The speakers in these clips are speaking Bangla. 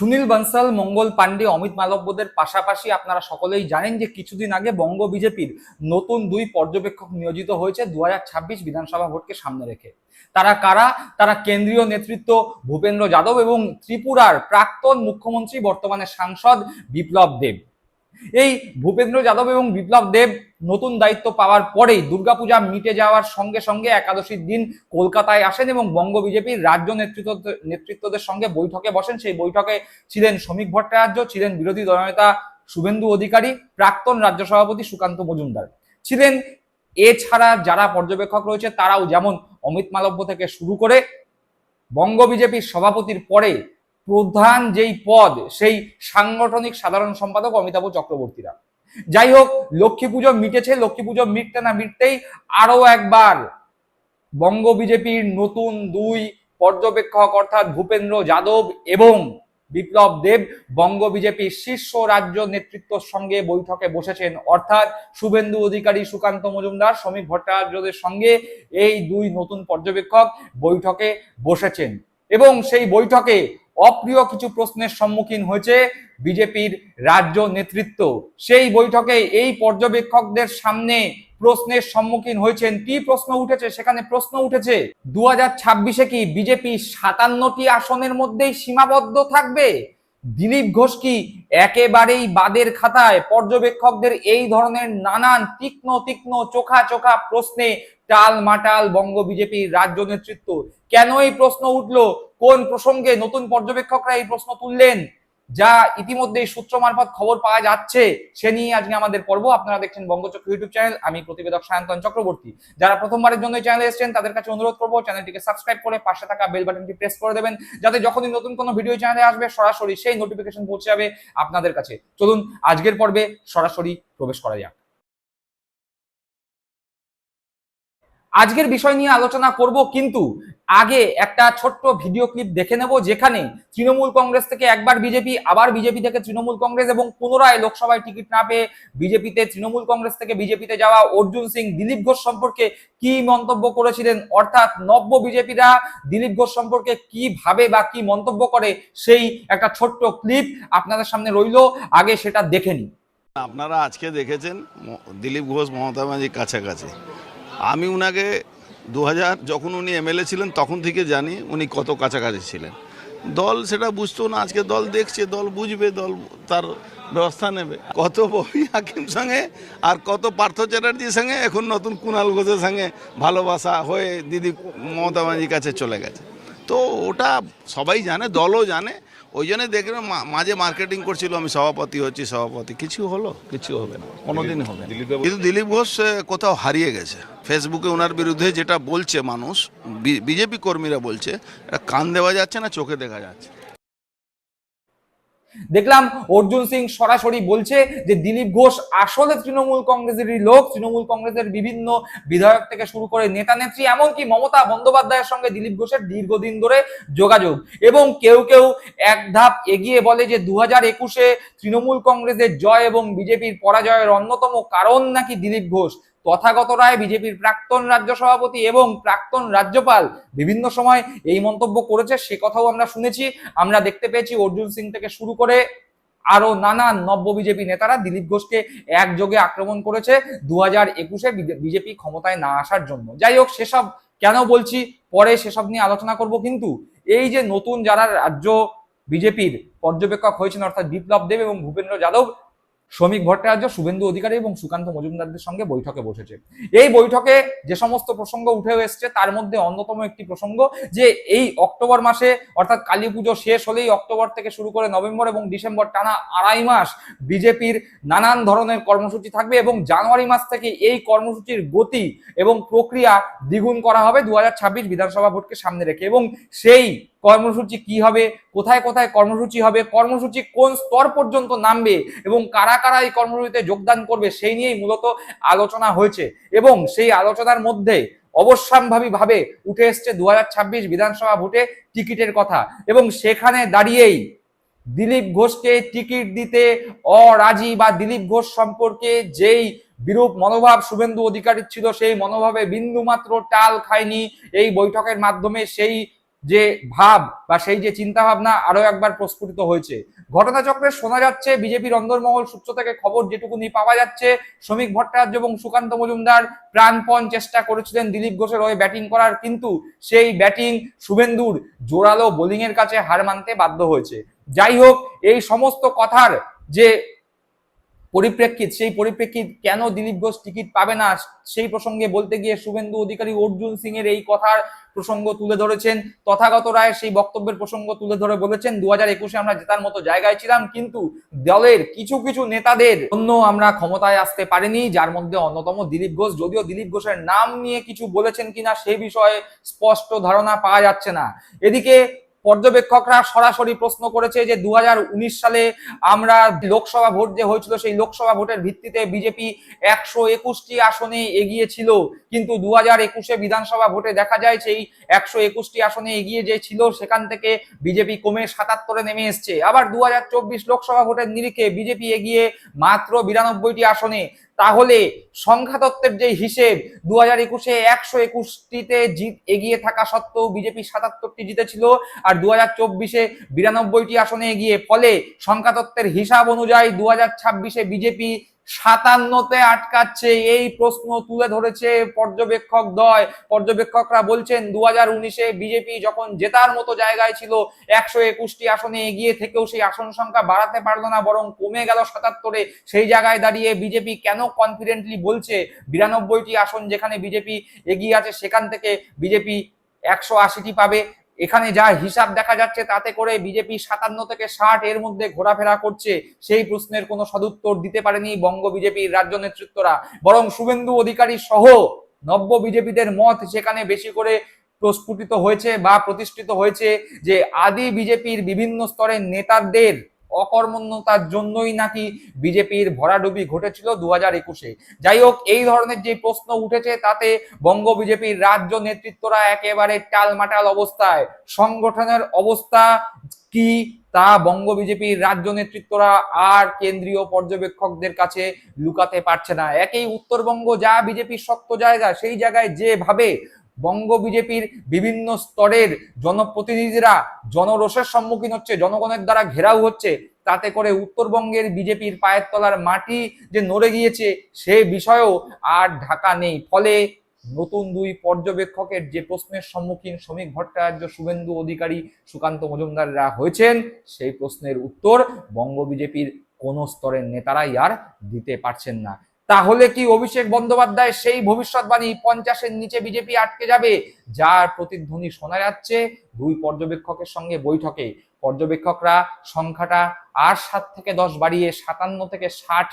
সুনীল বানসাল, মঙ্গল পান্ডে অমিত মালব্যদের পাশাপাশি আপনারা সকলেই জানেন যে কিছুদিন আগে বঙ্গ বিজেপির নতুন দুই পর্যবেক্ষক নিয়োজিত হয়েছে দু হাজার ছাব্বিশ বিধানসভা ভোটকে সামনে রেখে। তারা কারা? তারা কেন্দ্রীয় নেতৃত্ব ভূপেন্দ্র যাদব এবং ত্রিপুরার প্রাক্তন মুখ্যমন্ত্রী, বর্তমানে সাংসদ বিপ্লব দেব। এই ভূপেন্দ্র যাদব এবং বিপ্লব দেব নতুন দায়িত্ব পাওয়ার পরেই দুর্গাপূজা মিটে যাওয়ার সঙ্গে সঙ্গে একাদশীর দিন কলকাতায় আসেন এবং বঙ্গ বিজেপির রাজ্য নেতৃত্ব নেতৃত্বদের সঙ্গে বৈঠকে বসেন। সেই বৈঠকে ছিলেন শ্রমিক ভট্টাচার্য, ছিলেন বিরোধী দলনেতা শুভেন্দু অধিকারী, প্রাক্তন রাজ্য সভাপতি সুকান্ত মজুমদার। ছিলেন এছাড়া যারা পর্যবেক্ষক রয়েছে তারাও যেমন অমিত মালব্য থেকে শুরু করে বঙ্গ বিজেপির সভাপতির পরে প্রধান যেই পদ, সেই সাংগঠনিক সাধারণ সম্পাদক অমিতাভ চক্রবর্তীরা। যাই হোক, লক্ষ্মী পুজো মিটেছে, লক্ষ্মী পুজো মিটতে না মিটতেই আরও একবার বঙ্গ বিজেপির নতুন দুই পর্যবেক্ষক অর্থাৎ ভূপেন্দ্র যাদব এবং বিপ্লব দেব বঙ্গ বিজেপির শীর্ষ রাজ্য নেতৃত্বর সঙ্গে বৈঠকে বসেছেন। অর্থাৎ শুভেন্দু অধিকারী, সুকান্ত মজুমদার, শ্রমিক ভট্টাচার্যদের সঙ্গে এই দুই নতুন পর্যবেক্ষক বৈঠকে বসেছেন। এবং সেই বৈঠকে অপ্রিয় কিছু প্রশ্নের সম্মুখীন হয়েছে বিজেপির রাজ্য নেতৃত্ব। সেই বৈঠকে এই পর্যবেক্ষকদের সামনে প্রশ্নের সম্মুখীন হয়েছেন। কি প্রশ্ন উঠেছে? সেখানে প্রশ্ন উঠেছে দু হাজার ছাব্বিশে কি বিজেপি সাতান্নটি আসনের মধ্যেই সীমাবদ্ধ থাকবে? দিলীপ ঘোষ কি একেবারেই বাদের খাতায়? পর্যবেক্ষকদের এই ধরনের নানান তীক্ষ্ণ তীক্ষ্ণ চোখা চোখা প্রশ্নে টাল মাটাল বঙ্গ বিজেপির রাজ্য নেতৃত্ব। কেন এই প্রশ্ন উঠল? কোন প্রসঙ্গে নতুন পর্যবেক্ষকরা এই প্রশ্ন তুললেন, যা ইতিমধ্যে সূত্র মারফত খবর পাওয়া যাচ্ছে, সে নিয়ে আজকে আমাদের পর্ব। আপনারা দেখছেন বঙ্গচক্র ইউটিউব চ্যানেল, আমি প্রতিবেদক সায়ন্তন চক্রবর্তী। যারা প্রথমবারের জন্য চ্যানেলে এসেছেন, তাদের কাছে অনুরোধ করব, চ্যানেলটিকে সাবস্ক্রাইব করে পাশে থাকা বেল বাটনটি প্রেস করে দেবেন, যাতে যখনই নতুন কোনো ভিডিও চ্যানেলে আসবে, সরাসরি সেই নোটিফিকেশন পৌঁছে যাবে আপনাদের কাছে। চলুন, আজকের পর্বে সরাসরি প্রবেশ করা যাক। আজকের বিষয় নিয়ে আলোচনা করব কিন্তু আগে একটা ছোট্ট ভিডিও ক্লিপ দেখে নেব যেখানে তৃণমূল কংগ্রেস থেকে একবার বিজেপি, আবার বিজেপি থেকে তৃণমূল কংগ্রেস এবং পুনরায় লোকসভায় টিকিট না পেয়ে বিজেপিতে, তৃণমূল কংগ্রেস থেকে বিজেপিতে যাওয়া অর্জুন সিং, দিলীপ ঘোষ সম্পর্কে কি মন্তব্য করেছিলেন? অর্থাৎ নব্য বিজেপিরা দিলীপ ঘোষ সম্পর্কে কি ভাবে বা কি মন্তব্য করে সেই একটা ছোট্ট ক্লিপ আপনাদের সামনে রইল। আগে সেটা দেখে নিই। আপনারা আজকে দেখেছেন দিলীপ ঘোষ, মমতা ব্যানার্জির কাছাকাছি। আমি উনাকে দু হাজার যখন উনি এমএলএ ছিলেন, তখন থেকে জানি উনি কত কাছাকাছি ছিলেন। দল সেটা বুঝতো না, আজকে দল দেখছে, দল বুঝবে, দল তার ব্যবস্থা নেবে। কত ববি হাকিম সঙ্গে আর কত পার্থ চ্যাটার্জির সঙ্গে এখন নতুন কুণাল ঘোষের সঙ্গে ভালোবাসা হয়ে দিদি মমতা ব্যানার্জির কাছে চলে গেছে। তো ওটা সবাই জানে, দলও জানে ওই জন্য দেখলাম মাঝে মার্কেটিং করছিল আমি সভাপতি হচ্ছি সভাপতি। কিছু হলো কিছু হবে না কোনোদিন হবে কিন্তু দিলীপ ঘোষ কোথাও হারিয়ে গেছে। ফেসবুকে ওনার বিরুদ্ধে যেটা বলছে মানুষ বিজেপি কর্মীরা বলছে এটা কান দেওয়া যাচ্ছে না চোখে দেখা যাচ্ছে। দেখলাম অর্জুন সিং সরাসরি বলছে যে দিলীপ ঘোষ আসলে তৃণমূল কংগ্রেসেরই লোক, তৃণমূল কংগ্রেসের বিভিন্ন বিধায়ক থেকে শুরু করে নেতা নেত্রী, এমনকি মমতা বন্দ্যোপাধ্যায়ের সঙ্গে দিলীপ ঘোষের দীর্ঘদিন ধরে যোগাযোগ। এবং কেউ কেউ এক ধাপ এগিয়ে বলে যে দু হাজার একুশে তৃণমূল কংগ্রেসের জয় এবং বিজেপির পরাজয়ের অন্যতম কারণ নাকি দিলীপ ঘোষ। তথাগত রায় বিজেপির প্রাক্তন রাজ্য সভাপতি এবং প্রাক্তন রাজ্যপাল বিভিন্ন সময় এই মন্তব্য করেছে, সে কথাও আমরা শুনেছি। আমরা দেখতে পেয়েছি অর্জুন সিং থেকে শুরু করে আরও নানান নব্য বিজেপি নেতারা দিলীপ ঘোষকে একযোগে আক্রমণ করেছে দু হাজার একুশে বিজেপি ক্ষমতায় না আসার জন্য। যাই হোক, সেসব কেন বলছি? পরে সেসব নিয়ে আলোচনা করব কিন্তু এই যে নতুন যারা রাজ্য বিজেপির পর্যবেক্ষক হয়েছেন, অর্থাৎ বিপ্লব দেব এবং ভূপেন্দ্র যাদব শ্রমিক ভট্টাচার্য, শুভেন্দু অধিকারী এবং সুকান্ত মজুমদারদের সঙ্গে বৈঠকে বসেছে। এই বৈঠকে যে সমস্ত প্রসঙ্গ উঠে এসছে, তার মধ্যে অন্যতম একটি প্রসঙ্গ যে এই অক্টোবর মাসে, অর্থাৎ কালী পুজো শেষ হলেই অক্টোবর থেকে শুরু করে নভেম্বর এবং ডিসেম্বর টানা আড়াই মাস বিজেপির নানান ধরনের কর্মসূচি থাকবে এবং জানুয়ারি মাস থেকে এই কর্মসূচির গতি এবং প্রক্রিয়া দ্বিগুণ করা হবে। দু হাজার ছাব্বিশ বিধানসভা ভোটকে সামনে রেখে এবং সেই কর্মসূচি কি হবে? কোথায় কোথায় কর্মসূচি হবে? কর্মসূচি কোন স্তর পর্যন্ত নামবে? এবং কারা কারা এই কর্মসূচিতে যোগদান করবে? সেই নিয়েই মূলত আলোচনা হয়েছে। এবং সেই আলোচনার মধ্যে অবশ্যম্ভাবী ভাবে উঠে এসছে দু বিধানসভা ভোটে টিকিটের কথা। এবং সেখানে দাঁড়িয়েই দিলীপ ঘোষকে টিকিট দিতে অরাজি বা দিলীপ ঘোষ সম্পর্কে যেই বিরূপ মনোভাব শুভেন্দু অধিকারীর ছিল, সেই মনোভাবে বিন্দু মাত্র টাল খায়নি। এই বৈঠকের মাধ্যমে সেই যে ভাব বা সেই যে চিন্তা ভাবনা আরও একবার প্রস্ফুটিত হয়েছে। ঘটনাচক্রে শোনা যাচ্ছে বিজেপির অন্দরমহল সূত্র থেকে খবর যেটুকুনি পাওয়া যাচ্ছে, শ্রমিক ভট্টাচার্য এবং সুকান্ত মজুমদার প্রাণপণ চেষ্টা করেছিলেন দিলীপ ঘোষের হয়ে ব্যাটিং করার, কিন্তু সেই ব্যাটিং শুভেন্দুর জোরালো বোলিং এর কাছে হার মানতে বাধ্য হয়েছে। যাই হোক, এই সমস্ত কথার যে পরিপ্রেক্ষিত, সেই পরিপ্রেক্ষিত কেন দিলীপ ঘোষ টিকিট পাবে না? সেই প্রসঙ্গে বলতে গিয়ে শুভেন্দু অধিকারী অর্জুন সিং এর এই কথার প্রসঙ্গ তুলে ধরেছেন। তথাগত রায় সেই বক্তব্যের প্রসঙ্গ তুলে ধরে বলেছেন দু হাজার একুশে আমরা জেতার মতো জায়গায় ছিলাম, কিন্তু দলের কিছু কিছু নেতাদের অন্য আমরা ক্ষমতায় আসতে পারিনি, যার মধ্যে অন্যতম দিলীপ ঘোষ। যদিও দিলীপ ঘোষের নাম নিয়ে কিছু বলেছেন কিনা, সে বিষয়ে স্পষ্ট ধারণা পাওয়া যাচ্ছে না। এদিকে পর্যবেক্ষকরা সরাসরি প্রশ্ন করেছে যে দুহাজার উনিশ সালে আমরা লোকসভা ভোট যে হয়েছিল, সেই লোকসভা ভোটের ভিত্তিতে বিজেপি একশো একুশটি আসনে এগিয়ে ছিল কিন্তু দু হাজার একুশে বিধানসভা ভোটে দেখা যায় সেই একশো একুশটি আসনে এগিয়ে যে ছিল, সেখান থেকে বিজেপি কমে সাতাত্তরে নেমে এসছে। আবার দু হাজার চব্বিশ লোকসভা ভোটের নিরিখে বিজেপি এগিয়ে মাত্র বিরানব্বইটি আসনে। তাহলে সংখ্যাতত্ত্বের যে হিসেব দু হাজার একুশে একশো একুশটিতে জিত এগিয়ে থাকা সত্ত্বেও বিজেপি সাতাত্তরটি জিতেছিল আর দু হাজার চব্বিশে বিরানব্বইটি আসনে এগিয়ে, ফলে সংখ্যাতত্ত্বের হিসাব অনুযায়ী দু হাজার ছাব্বিশে বিজেপি সাতান্নতে আটকাচ্ছে, এই প্রশ্ন তুলে ধরেছে পর্যবেক্ষক দয়। পর্যবেক্ষকরা বলছেন দু হাজার উনিশে বিজেপি যখন জেতার মতো জায়গায় ছিল, একশো একুশটি আসনে এগিয়ে থেকেও সেই আসন সংখ্যা বাড়াতে পারল না, বরং কমে গেল সাতাত্তরে। সেই জায়গায় দাঁড়িয়ে বিজেপি কেন কনফিডেন্টলি বলছে, বিরানব্বইটি আসন যেখানে বিজেপি এগিয়ে আছে, সেখান থেকে বিজেপি একশো আশিটি পাবে। এখানে যা হিসাব দেখা যাচ্ছে তাতে করে বিজেপি সাতান্ন থেকে ষাট এর মধ্যে ঘোরাফেরা করছে। সেই প্রশ্নের কোনো সদুত্তর দিতে পারেনি বঙ্গ বিজেপির রাজ্য নেতৃত্বরা। বরং শুভেন্দু অধিকারী সহ নব্য বিজেপিদের মত সেখানে বেশি করে প্রস্ফুটিত হয়েছে বা প্রতিষ্ঠিত হয়েছে যে আদি বিজেপির বিভিন্ন স্তরের নেতাদের অকর্মণ্যতার জন্যই নাকি বিজেপির ভরাডুবি ঘটেছিল দু হাজার একুশে। যাই হোক, এই ধরনের যে প্রশ্ন উঠেছে, তাতে বঙ্গ বিজেপির রাজ্য নেতৃত্বরা একেবারে টালমাটাল অবস্থায়। সংগঠনের অবস্থা কি, তা বঙ্গ বিজেপির রাজ্য নেতৃত্বরা আর কেন্দ্রীয় পর্যবেক্ষকদের কাছে লুকাতে পারছে না। একেই উত্তরবঙ্গ যা বিজেপির শক্ত জায়গা, সেই জায়গায় যেভাবে বঙ্গ বিজেপির বিভিন্ন স্তরের জনপ্রতিনিধিরা জনরোষের সম্মুখীন হচ্ছে, জনগণের দ্বারা ঘেরাও হচ্ছে, তাতে করে উত্তরবঙ্গের বিজেপির পায়ের তলার মাটি যে নড়ে গিয়েছে সে বিষয়েও আর ঢাকা নেই। ফলে নতুন দুই পর্যবেক্ষকের যে প্রশ্নের সম্মুখীন শ্রমিক ভট্টাচার্য, শুভেন্দু অধিকারী, সুকান্ত মজুমদাররা হয়েছেন, সেই প্রশ্নের উত্তর বঙ্গ বিজেপির কোনো স্তরের নেতারাই আর দিতে পারছেন না। তাহলে কি অভিষেক বন্দ্যোপাধ্যায় সেই ভবিষ্যৎবাণী পঞ্চাশের নিচে বিজেপি আটকে যাবে? যার প্রতিধ্বনি শোনা যাচ্ছে দুই পর্যবেক্ষকের সঙ্গে বৈঠকে। পর্যবেক্ষকরা সংখ্যাটা আর সাত থেকে দশ বাড়িয়ে সাতান্ন থেকে ষাট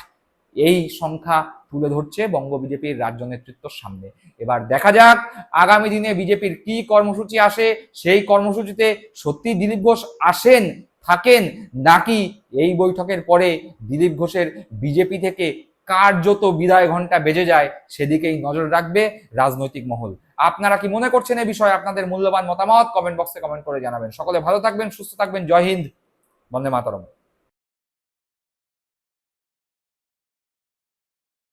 এই সংখ্যা তুলে ধরছে বঙ্গ বিজেপির রাজ্য নেতৃত্বর সামনে। এবার দেখা যাক আগামী দিনে বিজেপির কি কর্মসূচি আসে। সেই কর্মসূচিতে সত্যি দিলীপ ঘোষ আসেন, থাকেন নাকি এই বৈঠকের পরে দিলীপ ঘোষের বিজেপি থেকে কার্যত বিদায় ঘণ্টা বেজে যায় সেদিকেই নজর রাখবে রাজনৈতিক মহল। আপনারা কি মনে করছেন এ বিষয়ে আপনাদের মূল্যবান মতামত কমেন্ট বক্সে কমেন্ট করে জানাবেন। সকলে ভালো থাকবেন, সুস্থ থাকবেন। জয় হিন্দ, বন্দে মাতরম।